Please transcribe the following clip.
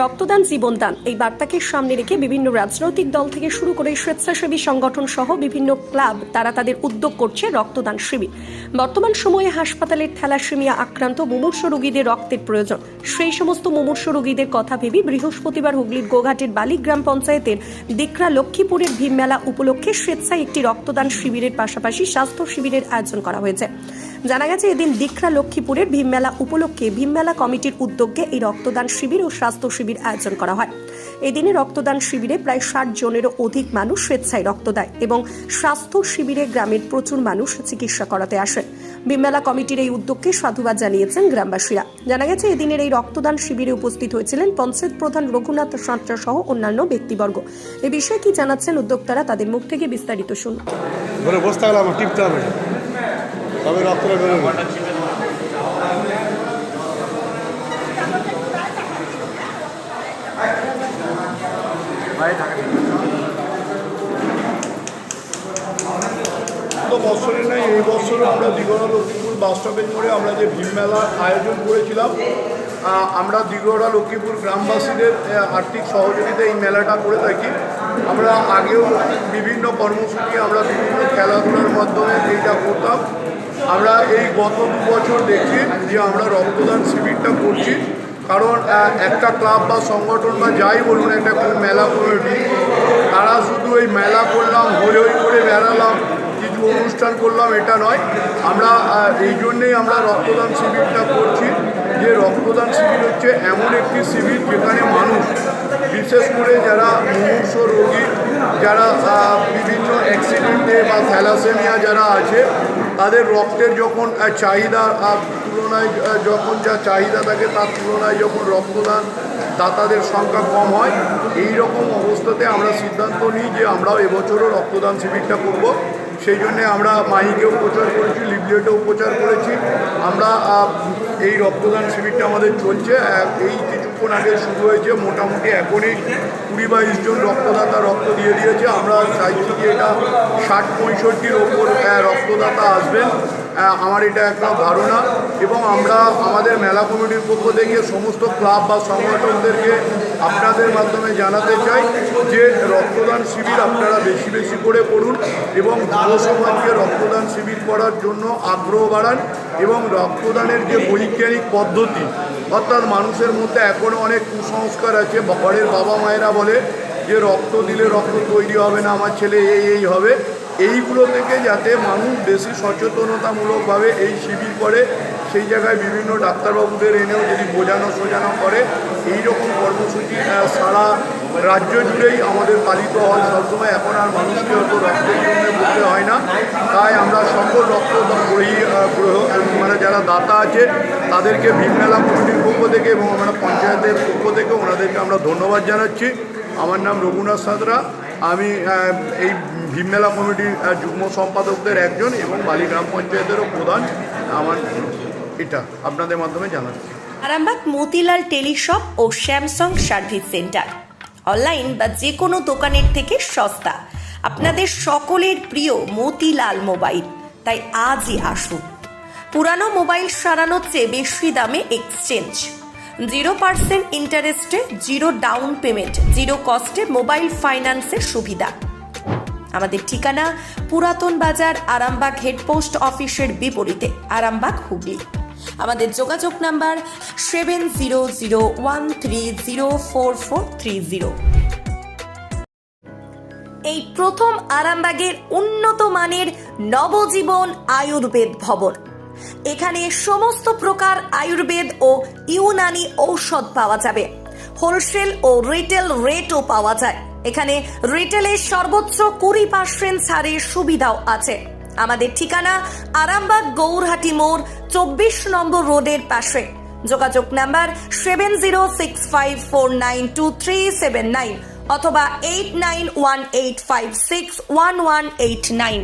রক্তদান, জীবনদান, এই বার্তাকে সামনে রেখে বিভিন্ন রাজনৈতিক দল থেকে শুরু করে স্বেচ্ছাসেবী সংগঠন সহ বিভিন্ন ক্লাব, তারা তাদের উদ্যোগ করছে রক্তদান শিবির। বর্তমান সময়ে হাসপাতালের থ্যালাসেমিয়া আক্রান্ত মুমূর্ষ রোগীদের রক্তের প্রয়োজন। সেই সমস্ত মুমূর্ষ রোগীদের কথা ভেবে বৃহস্পতিবার হুগলির গোঘাটের বালিগ্রাম পঞ্চায়েতের দিকরা লক্ষ্মীপুরের ভীমমেলা উপলক্ষে স্বেচ্ছায় একটি রক্তদান শিবিরের পাশাপাশি স্বাস্থ্য শিবিরের আয়োজন করা হয়েছে। জানা গেছে, এদিন দীক্ষা লক্ষ্মীপুরের ভীমমেলা উপলক্ষে ভীমমেলা কমিটির উদ্যোগে এই রক্তদান শিবির ও স্বাস্থ্য শিবির আয়োজন করা হয়। এদিনে রক্তদান শিবিরে প্রায় ষাট জনেরও অধিক মানুষ স্বেচ্ছায় রক্ত দেয় এবং স্বাস্থ্য শিবিরে গ্রামের প্রচুর মানুষ চিকিৎসা করাতে আসেন। ভীমমেলা কমিটির এই উদ্যোগকে সাধুবাদ জানিয়েছেন গ্রামবাসীরা। জানা গেছে, এদিনের এই রক্তদান শিবিরে উপস্থিত হয়েছিলেন পঞ্চায়েত প্রধান রঘুনাথ সাঁতরা সহ অন্যান্য ব্যক্তিবর্গ। এ বিষয়ে কি জানাচ্ছেন উদ্যোক্তারা, তাদের মুখ থেকে বিস্তারিত শুনুন। তবে রক্তটা বেরোবে। তো বছরে নেই, এই বছরও আমরা দিগড়া লক্ষ্মীপুর বাস স্টপেজ মোড়ে আমরা যে ভীম মেলার আয়োজন করেছিলাম আমরা দিগড়া লক্ষ্মীপুর গ্রামবাসীদের আর্থিক সহযোগিতা এই মেলাটা করে থাকি। আমরা আগেও বিভিন্ন কর্মসূচি, আমরা বিভিন্ন খেলাধুলার মাধ্যমে এইটা করতাম। আমরা এই গত দু বছর দেখি যে আমরা রক্তদান শিবিরটা করছি। কারণ একটা ক্লাব বা সংগঠন বা যাই বলুন একটা মেলা কমিটি তারা শুধু ওই মেলা করলাম, হই হই করে বেড়ালাম কিছু অনুষ্ঠান করলাম, এটা নয়। আমরা এই জন্যেই আমরা রক্তদান শিবিরটা করছি যে রক্তদান শিবির হচ্ছে এমন একটি শিবির যেখানে মানুষ, বিশেষ করে যারা মুমূর্ষ রোগী, যারা বিভিন্ন অ্যাক্সিডেন্টে বা থ্যালাসেমিয়া যারা আছে, তাদের রক্তের যখন চাহিদা তুলনায় যখন যা চাহিদা থাকে তার তুলনায় যখন রক্তদান দাতাদের সংখ্যা কম হয় এই রকম অবস্থাতে আমরা সিদ্ধান্ত নিই যে আমরাও এবছরও রক্তদান শিবিরটা করব। সেই জন্যে আমরা মাইকেও প্রচার করেছি লিফলেটেও প্রচার করেছি। আমরা এই রক্তদান শিবিরটা আমাদের চলছে। এই কিছুক্ষণ আগে শুরু হয়েছে, মোটামুটি এখনই কুড়ি বাইশ জন রক্তদাতা রক্ত দিয়ে দিয়েছে। আমরা চাইছি যে এটা ষাট পঁয়ষট্টির ওপর রক্তদাতা আসবেন। আমার এটা একটা ধারণা। এবং আমরা আমাদের মেলা কমিটির পক্ষ থেকে সমস্ত ক্লাব বা সংগঠনদেরকে আপনাদের মাধ্যমে জানাতে চাই যে রক্তদান শিবির আপনারা বেশি বেশি করে করুন এবং যুব সমাজকে রক্তদান শিবির করার জন্য আগ্রহ বাড়ান এবং রক্তদানের যে বৈজ্ঞানিক পদ্ধতি, অর্থাৎ মানুষের মধ্যে এখনও অনেক কুসংস্কার আছে, ঘরের বাবা মায়েরা বলে যে রক্ত দিলে রক্ত তৈরি হবে না, আমার ছেলে এই এই হবে। এইগুলো থেকে যাতে মানুষ বেশি সচেতনতামূলকভাবে এই শিবির করে, সেই জায়গায় বিভিন্ন ডাক্তারবাবুদের এনেও যদি বোঝানো সোজানো করে এই রকম কর্মসূচি সারা রাজ্য জুড়েই আমাদের পালিত হয় সবসময় এখন আর মানুষকে অত রক্তের জন্য করতে হয় না। তাই আমরা সকল রক্ত গ্রহ মানে যারা দাতা আছে, তাদেরকে ভীমমেলা কমিটির পক্ষ থেকে এবং আমরা পঞ্চায়েতের পক্ষ থেকে ওনাদেরকে আমরা ধন্যবাদ জানাচ্ছি। আমার নাম রঘুনাথ সাঁতরা। আমি এই ভীমমেলা কমিটির যুগ্ম সম্পাদকদের একজন এবং বালি গ্রাম পঞ্চায়েতেরও প্রধান আমার এটা আপনাদের মাধ্যমে জানাচ্ছি। আরামবাগ মতিলাল টেলিশপ ও স্যামসাং সার্ভিস সেন্টার। অনলাইন বা যে কোনো দোকানের থেকে সস্তা। আপনাদের সকলের প্রিয় মতিলাল মোবাইল। তাই আজই আসুন। পুরানো মোবাইল সারানোর চেয়ে বেশি দামে এক্সচেঞ্জ। জিরো পার্সেন্ট ইন্টারেস্টে জিরো ডাউন পেমেন্ট জিরো কস্টে মোবাইল ফাইন্যান্সের সুবিধা। আমাদের ঠিকানা পুরাতন বাজার আরামবাগ হেডপোস্ট অফিসের বিপরীতে, আরামবাগ হুগলি। আমাদের যোগাযোগ number seven zero zero one three zero four four three zero এই প্রথম আরামবাগের উন্নত মানের নবজীবন আয়ুর্বেদ ভবন। এখানে সমস্ত প্রকার আয়ুর্বেদ ও ইউনানি ঔষধ পাওয়া যাবে। হোলসেল ও রিটেল রেটও পাওয়া যায়। এখানে রিটেলের সর্বোচ্চ কুড়ি পার্সেন্ট ছাড়ের সুবিধাও আছে। আমাদের ঠিকানা আরামবাগ গৌরহাটি মোড় চব্বিশ নম্বর রোডের পাশে। যোগাযোগ number seven zero six five four nine two three seven nine অথবা eight nine one eight five six one one eight nine.